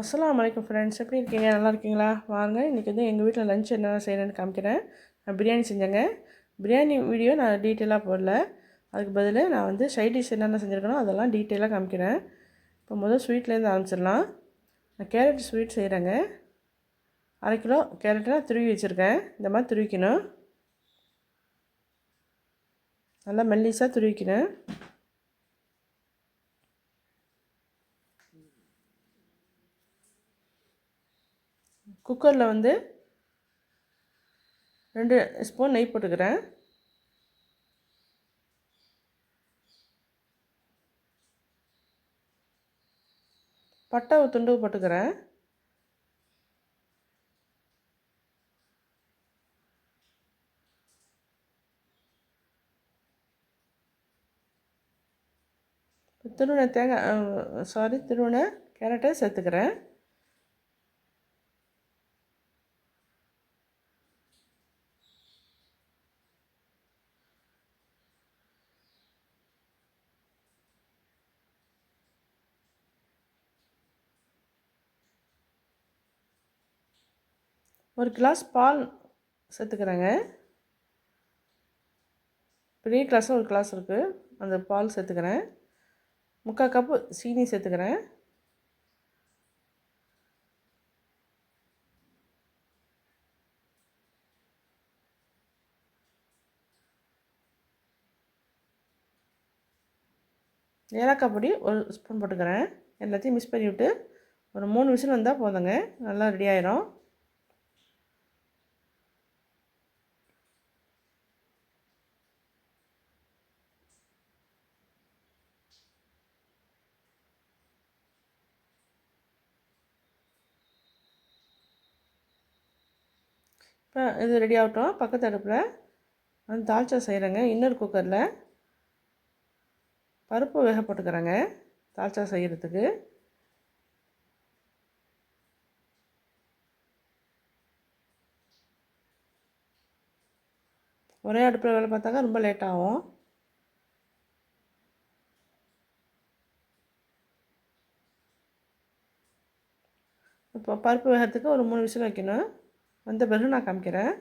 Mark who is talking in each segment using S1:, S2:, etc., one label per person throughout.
S1: அஸ்லாம் வலைக்கம் ஃப்ரெண்ட்ஸ் எப்படி இருக்கீங்க? நல்லா இருக்கீங்களா? வாங்க இன்றைக்கி வந்து எங்கள் வீட்டில் லஞ்ச் என்ன செய்கிறேன்னு காமிக்கிறேன். நான் பிரியாணி செஞ்சேங்க. பிரியாணி வீடியோ நான் டீட்டெயிலாக போடல. அதுக்கு பதில் நான் வந்து சைட் டிஷ் என்னென்ன செஞ்சுருக்கணும் அதெல்லாம் டீட்டெயிலாக காமிக்கிறேன். இப்போ முதல் ஸ்வீட்லேருந்து ஆரம்பிச்சிடலாம். நான் கேரட் ஸ்வீட் செய்கிறேங்க அரை கிலோ கேரட்டை நான் துருவி வச்சுருக்கேன். இந்த மாதிரி துருவிக்கணும். நல்லா மெல்லிஸாக துருவிக்கணும். குக்கரில் வந்து ரெண்டு ஸ்பூன் நெய் போட்டுக்கிறேன். பட்டை துண்டு போட்டுக்கிறேன். திருவண்ண தேங்காய் சாரி திருவண்ண கேரட்டை சேர்த்துக்கிறேன். ஒரு கிளாஸ் பால் சேர்த்துக்கிறேங்க. பெரிய கிளாஸில் ஒரு கிளாஸ் இருக்குது அந்த பால் சேர்த்துக்கிறேன். முக்கால் கப்பு சீனி சேர்த்துக்கிறேன். ஏலக்காய் பொடி ஒரு ஸ்பூன் போட்டுக்கிறேன். எல்லாத்தையும் மிக்ஸ் பண்ணி விட்டு ஒரு மூணு விசில் வந்தால் போதுங்க. நல்லா ரெடி ஆயிரும். இப்போ இது ரெடி ஆகட்டும். பக்கத்து அடுப்பில். வந்து தால்ச்சா செய்கிறேங்க இன்னொரு குக்கரில் பருப்பு வேக போட்டுக்கிறேங்க. தால்ச்சா செய்கிறதுக்கு ஒரே அடுப்பில் வேலை பார்த்தாக்கா ரொம்ப லேட் ஆகும். இப்போ பருப்பு வேகிறதுக்கு ஒரு மூணு விசில் வைக்கணும். வந்த பிறகு நான் காமிக்கிறேன்.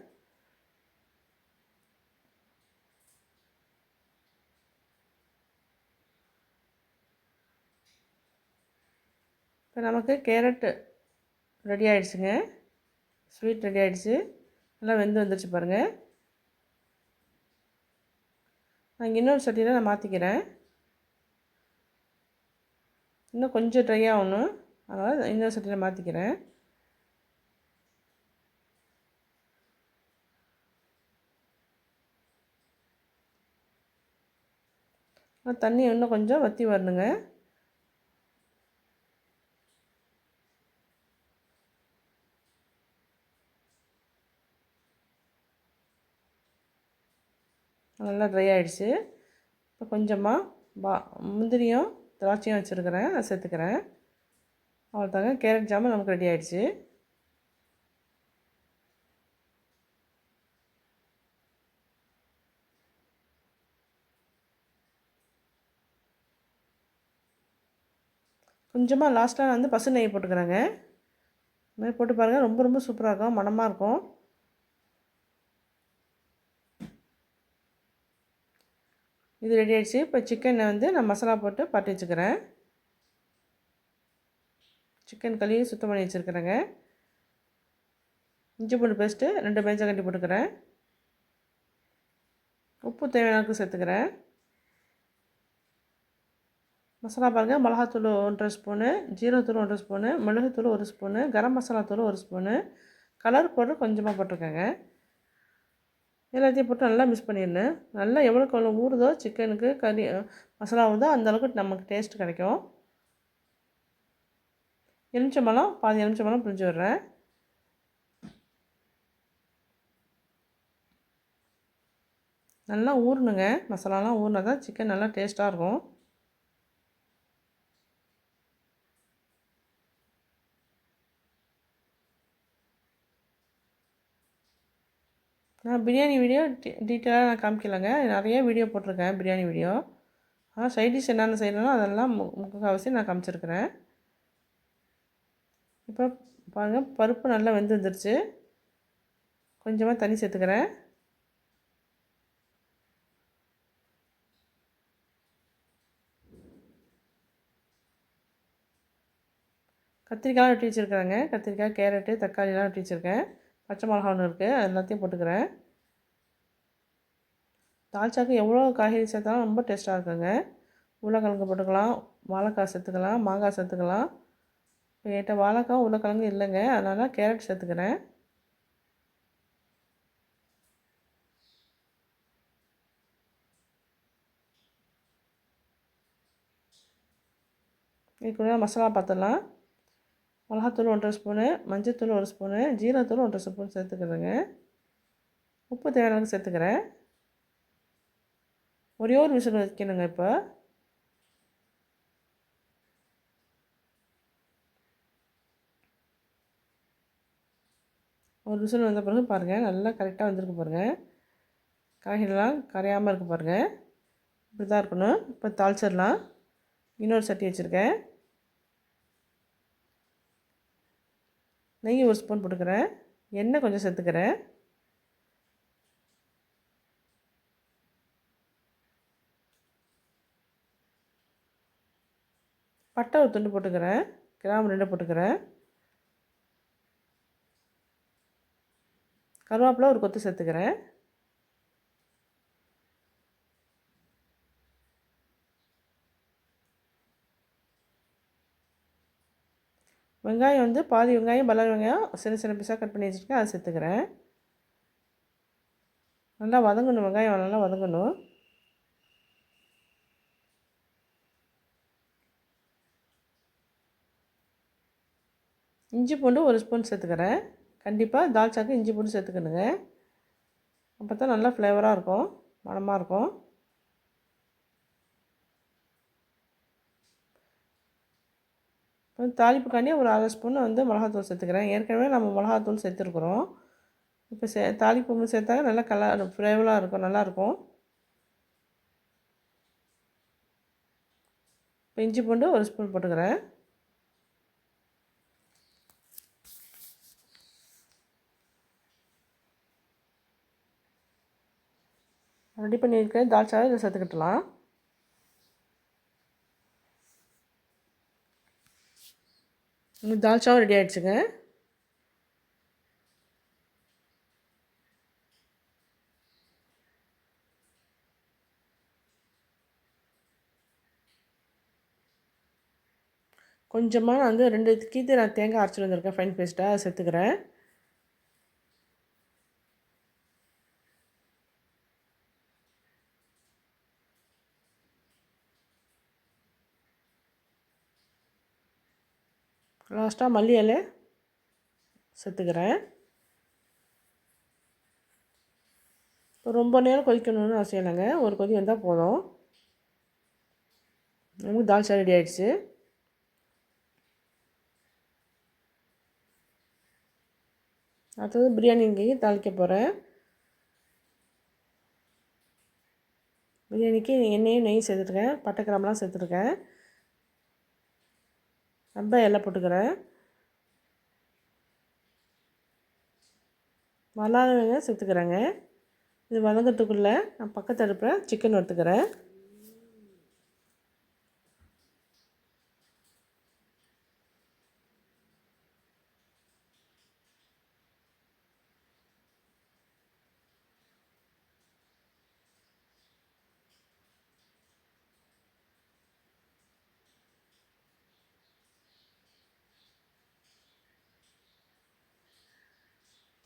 S1: இப்போ நமக்கு கேரட்டு ரெடி ஆகிடுச்சுங்க ஸ்வீட் ரெடி ஆகிடுச்சு நல்லா வெந்து வந்துடுச்சு பாருங்கள் நான் இன்னொரு சட்டியில் நான் மாற்றிக்கிறேன் இன்னும் கொஞ்சம் ட்ரை ஆகணும். அதனால் இன்னொரு சட்டியில் மாற்றிக்கிறேன் தண்ணி இன்னும் கொஞ்சம் வற்றி வரணுங்க. நல்லா ட்ரை ஆகிடுச்சு இப்போ கொஞ்சமாக பா முந்திரியும் திராட்சையும் வச்சுருக்கிறேன். அதை சேர்த்துக்கிறேன். அவ்வளோதாங்க கேரட் ஜாமுன் நமக்கு ரெடி ஆகிடுச்சு கொஞ்சமாக லாஸ்ட்டாக நான் வந்து பசு நெய் போட்டுக்கிறேங்க. இது மாதிரி போட்டு பாருங்கள் ரொம்ப ரொம்ப சூப்பராக இருக்கும். மணமாக இருக்கும். இது ரெடி ஆகிடுச்சு இப்போ சிக்கனை வந்து நான் மசாலா போட்டு பட்டி வச்சுக்கிறேன். சிக்கன் கழுவி சுத்தம் பண்ணி வச்சுருக்கிறேங்க. இஞ்சி பூண்டு பேஸ்ட்டு ரெண்டு மேஞ்சா கட்டி போட்டுக்கிறேன். உப்பு தேவையானக்கு சேர்த்துக்கிறேன். மசாலா பாருங்கள் மிளகாத்தூள் ஒன்றரை ஸ்பூனு ஜீரகத்தூள் ஒன்றரை ஸ்பூனு மிளகுத்தூள் ஒரு ஸ்பூனு கரம் மசாலா தூள் ஒரு ஸ்பூனு. கலர் பவுடர் கொஞ்சமாக போட்டிருக்கேங்க எல்லாத்தையும் போட்டு நல்லா மிக்ஸ் பண்ணிடணும். நல்லா எவ்வளோக்கு எவ்வளோ ஊறுதோ சிக்கனுக்கு கறி மசாலா ஊறுதோ அந்தளவுக்கு நமக்கு டேஸ்ட் கிடைக்கும். எலுமிச்சம்பழம் பாதி எலுமிச்சம்பழம் புரிஞ்சு விட்றேன். நல்லா ஊறணுங்க. மசாலாலாம் ஊறினா தான் சிக்கன் நல்லா டேஸ்ட்டாக இருக்கும். பிரியாணி வீடியோ டீட்டெயிலாக நான் காமிக்கலைங்க. நிறைய வீடியோ போட்டிருக்கேன் பிரியாணி வீடியோ. ஆனால் சைட் டிஷ் என்னென்ன செய்யணும் அதெல்லாம் மு முக்கால்வாசி நான் காமிச்சிருக்கிறேன். இப்போ பாருங்கள் பருப்பு நல்லா வெந்து வந்துருச்சு. கொஞ்சமாக தண்ணி சேர்த்துக்கிறேன். கத்திரிக்காய் வெட்டி வச்சுருக்குறேங்க. கத்திரிக்காய் கேரட்டு தக்காளிலாம் வெட்டி வச்சுருக்கேன். பச்சை மிளகா ஒன்று இருக்குது அது எல்லாத்தையும் போட்டுக்கிறேன். தால்ச்சாக்கு எவ்வளோ காய்கறி சேர்த்தாலும் ரொம்ப டேஸ்ட்டாக இருக்குங்க. உருளைக்கிழங்கு போட்டுக்கலாம் வாழைக்காய் சேர்த்துக்கலாம் மாங்காய் சேர்த்துக்கலாம். இப்போ என்கிட்ட வாழைக்காய் உருளைக்கிழங்கு இல்லைங்க. அதனால் கேரட் சேர்த்துக்கிறேன். இதுக்குள்ள மசாலா பார்த்துடலாம் மிளகாத்தூள் ஒன்றரை ஸ்பூனு மஞ்சத்தூள் ஒரு ஸ்பூனு ஜீரகத்தூள் ஒன்றரை ஸ்பூன் சேர்த்துக்கிறேங்க. உப்பு தேவையான சேர்த்துக்கிறேன். ஒரே ஒரு விசில் வைக்கணுங்க இப்போ. ஒரு விசில் வந்த பிறகு பாருங்கள் நல்லா கரெக்டாக வந்திருக்கு பாருங்கள் காய்கறிலாம் கரையாமல் இருக்குது பாருங்கள் இப்படி தான் இருக்கணும். இப்போ தாளிச்சிடலாம். இன்னொரு சட்டி வச்சுருக்கேன். நெய் ஒரு ஸ்பூன் போட்டுக்கிறேன். எண்ணெய் கொஞ்சம் சேர்த்துக்கிறேன். பட்டை ஒரு துண்டு போட்டுக்கிறேன். கிராம்பு ரெண்டு போட்டுக்கிறேன். கருவேப்பிலை ஒரு கொத்து சேர்த்துக்கிறேன். வெங்காயம் வந்து பாதி வெங்காயம் பல்லாரி வெங்காயம் சின்ன சின்ன பீஸாக கட் பண்ணி வச்சுருக்கேன் அதை சேர்த்துக்கிறேன். நல்லா வதங்கணும் வெங்காயம் நல்லா வதங்கணும். இஞ்சி பூண்டு ஒரு ஸ்பூன் சேர்த்துக்கிறேன். கண்டிப்பாக தால்ச்சாக்கு இஞ்சி பூண்டு சேர்த்துக்கணுங்க. அப்போ தான் நல்லா ஃப்ளேவராக இருக்கும் மனமாக இருக்கும். இப்போ தாளிப்புக்காண்டி ஒரு அரை ஸ்பூன் வந்து மிளகாத்தூள் சேர்த்துக்கிறேன். ஏற்கனவே நம்ம மிளகாத்தூள் சேர்த்துருக்குறோம். இப்போ சே தாளிப்பு சேர்த்தாக்க நல்லா கலர் ஃப்ளேவராக இருக்கும் நல்லாயிருக்கும் இப்போ இஞ்சி பூண்டு ஒரு ஸ்பூன் போட்டுக்கிறேன். ரெடி பண்ணியிருக்கேன். தால்ச்சாவை இதில் சேர்த்துக்கிட்டலாம். தால்ச்சாவும் ரெடி ஆகிடுச்சுங்க கொஞ்சமாக நான் வந்து ரெண்டு கீத்து நான் தேங்காய் அரைச்சிட்டு வந்திருக்கேன். ஃபைன் பேஸ்ட்டாக சேர்த்துக்கிறேன். லாஸ்ட்டாக மல்லி இலை சேர்த்துக்கிறேன். இப்போ ரொம்ப நேரம் கொதிக்கணும்னு அவசியம் இல்லைங்க. ஒரு கொதி வந்தால் போதும். நமக்கு தால்ச்சா ரெடி ஆகிடுச்சு அடுத்தது பிரியாணிக்கு தாளிக்க போகிறேன் பிரியாணிக்கு எண்ணெயும் நெய்யும் சேர்த்துருக்கேன். பட்டை கிராம்பெலாம் சேர்த்துருக்கேன். ரொம்ப எல்லாம் போட்டுக்கிறேன். வல்லாதவங்க சேர்த்துக்கிறேங்க. இது வதங்கிறதுக்குள்ளே நான் பக்கத்து அடுப்பில் சிக்கன் எடுத்துக்கிறேன்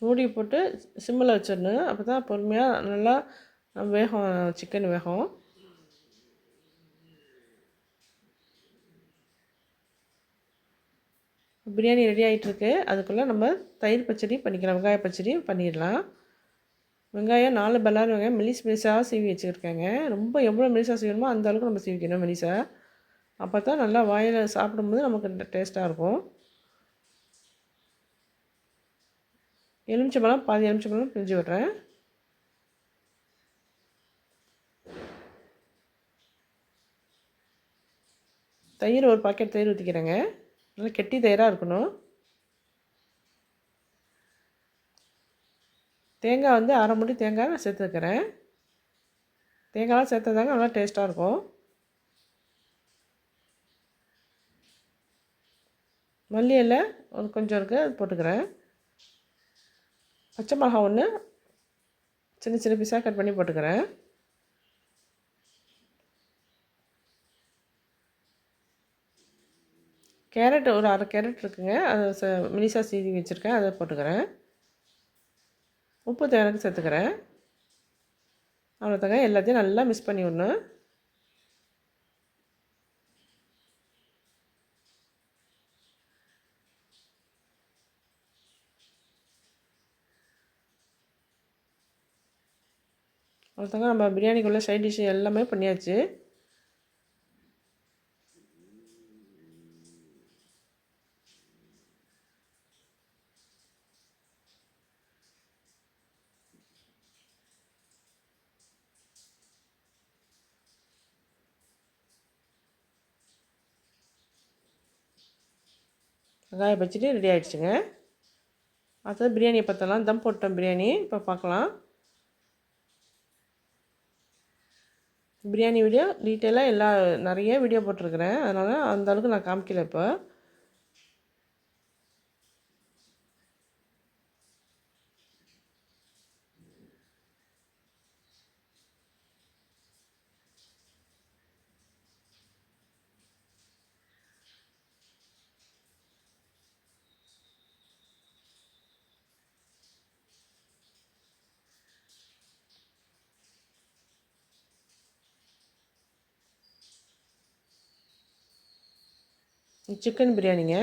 S1: மூடி போட்டு சிம்மில் வச்சிடணும் அப்போ தான் பொறுமையாக நல்லா வேகும் சிக்கன் வேகும். பிரியாணி ரெடி ஆகிட்டுருக்கு அதுக்குள்ளே நம்ம தயிர் பச்சடி பண்ணிக்கலாம். வெங்காய பச்சடி பண்ணிடலாம். வெங்காயம் நாலு பல்லாறு வெங்காயம் மெலிஸ் மெலிசாக சீவி வச்சுருக்கேங்க. ரொம்ப எவ்வளோ மெலிசாக செய்யணுமோ அந்த அளவுக்கு நம்ம சீவிக்கணும் மெலிசாக அப்போ தான் நல்லா வாயில் சாப்பிடும்போது நமக்கு டேஸ்ட்டாக இருக்கும். எலுமிச்சம்பழம் பாதி எலுமிச்சம்பழம் பிழிஞ்சு விடுறேன். தயிர் ஒரு பாக்கெட் தயிர் ஊற்றிக்கிறேங்க நல்லா கெட்டி தயிராக இருக்கணும். தேங்காய் வந்து அரை முடி தேங்காய் நான் சேர்த்துருக்கிறேன் தேங்காயெலாம் சேர்த்துதாங்க நல்லா டேஸ்ட்டாக இருக்கும். மல்லி இலை ஒரு கொஞ்சம் இருக்குது அது போட்டுக்கிறேன். பச்சை மிளகா ஒன்று சின்ன சின்ன பீஸாக கட் பண்ணி போட்டுக்கிறேன். கேரட் ஒரு அரை கேரட் இருக்குங்க. அதை ச மினிசாக சீதி வச்சுருக்கேன். அதை போட்டுக்கிறேன். உப்பு தேவைக்கு சேர்த்துக்கிறேன். அவ்வளோதாங்க எல்லாத்தையும் நல்லா மிக்ஸ் பண்ணி விடணும். ஒருத்தங்க நம்ம பிரியாணிக்குள்ளே சைட் டிஷ் எல்லாமே பண்ணியாச்சு. வெங்காய பச்சடி ரெடி ஆகிடுச்சுங்க அடுத்தது பிரியாணியை பார்த்தலாம் தம் போட்டோம் பிரியாணி. இப்போ பார்க்கலாம் பிரியாணி வீடியோ டீட்டெயிலாக எல்லா நிறைய வீடியோ போட்டிருக்கிறேன். அதனால் அந்தளவுக்கு நான் காமிக்கல இப்போ. சிக்கன் பிரியாணிங்க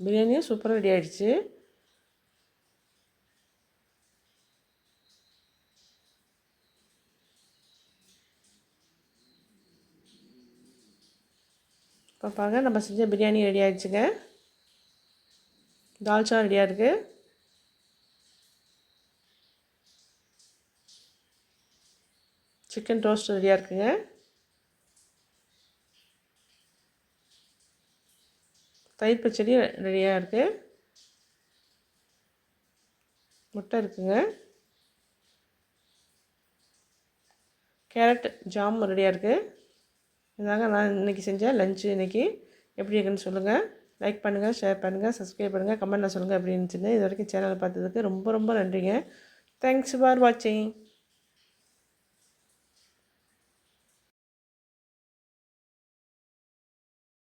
S1: பிரியாணியும் சூப்பராக ரெடி ஆகிடுச்சு பாப்பாங்க நம்ம செஞ்ச பிரியாணி ரெடி ஆகிடுச்சுங்க தால்ச்சா ரெடியாக இருக்குது சிக்கன் டோஸ்ட் ரெடியாக இருக்குங்க. தயிர் பச்சடி ரெடியாக இருக்குது முட்டை இருக்குங்க. கேரட் ஜாம் ரெடியாக இருக்குது இதாங்க நான் இன்றைக்கி செஞ்சேன் லஞ்சு இன்றைக்கி எப்படி இருக்குன்னு சொல்லுங்கள் லைக் பண்ணுங்கள் ஷேர் பண்ணுங்கள் சப்ஸ்கிரைப் பண்ணுங்கள் கமெண்ட்டில் சொல்லுங்கள் அப்படின்னு இருந்துச்சுன்னு. இது வரைக்கும் சேனலை பார்த்ததுக்கு ரொம்ப ரொம்ப நன்றிங்க. தேங்க்ஸ் ஃபார் வாட்சிங்